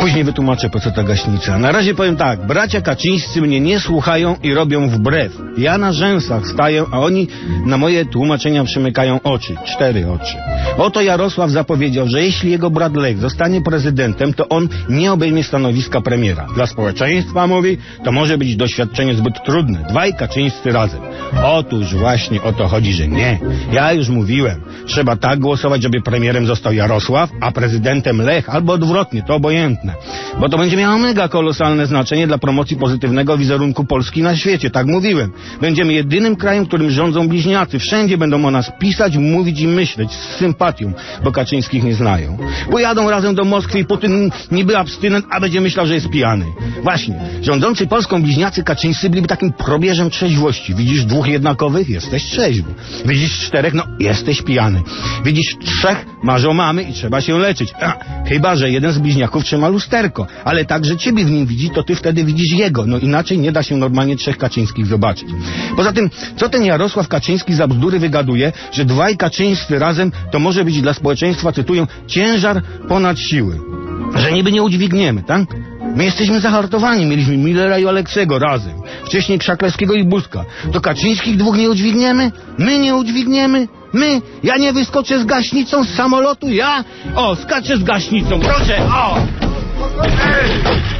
Później wytłumaczę, po co ta gaśnica. Na razie powiem tak, bracia Kaczyńscy mnie nie słuchają i robią wbrew. Ja na rzęsach staję, a oni na moje tłumaczenia przymykają oczy. Cztery oczy. Oto Jarosław zapowiedział, że jeśli jego brat Lech zostanie prezydentem, to on nie obejmie stanowiska premiera. Dla społeczeństwa, mówi, to może być doświadczenie zbyt trudne. Dwaj Kaczyńscy razem. Otóż właśnie o to chodzi, że nie. Ja już mówiłem. Trzeba tak głosować, żeby premierem został Jarosław, a prezydentem Lech, albo odwrotnie, to obojętne. Bo to będzie miało mega kolosalne znaczenie dla promocji pozytywnego wizerunku Polski na świecie. Tak mówiłem. Będziemy jedynym krajem, którym rządzą bliźniacy. Wszędzie będą o nas pisać, mówić i myśleć z sympatią, bo Kaczyńskich nie znają. Pojadą razem do Moskwy i Putin niby abstynent, a będzie myślał, że jest pijany. Właśnie. Rządzący Polską bliźniacy Kaczyńscy byliby takim probierzem trzeźwości. Widzisz dwóch jednakowych? Jesteś trzeźwy. Widzisz czterech? No, jesteś pijany. Widzisz trzech? Masz o mamy i trzeba się leczyć. A, chyba, że jeden z bliźniaków trzyma lusterko. Ale tak, że ciebie w nim widzi, to ty wtedy widzisz jego. No inaczej nie da się normalnie trzech Kaczyńskich zobaczyć. Poza tym, co ten Jarosław Kaczyński za bzdury wygaduje, że dwaj Kaczyńscy razem to może być dla społeczeństwa, cytuję, ciężar ponad siły. Że niby nie udźwigniemy, tak? My jesteśmy zahartowani, mieliśmy Millera i Aleksego razem. Wcześniej Krzaklewskiego i Buzka. To Kaczyńskich dwóch nie udźwigniemy? My nie udźwigniemy? My? Ja nie wyskoczę z gaśnicą z samolotu? Ja? O, skaczę z gaśnicą, proszę, o! Hey!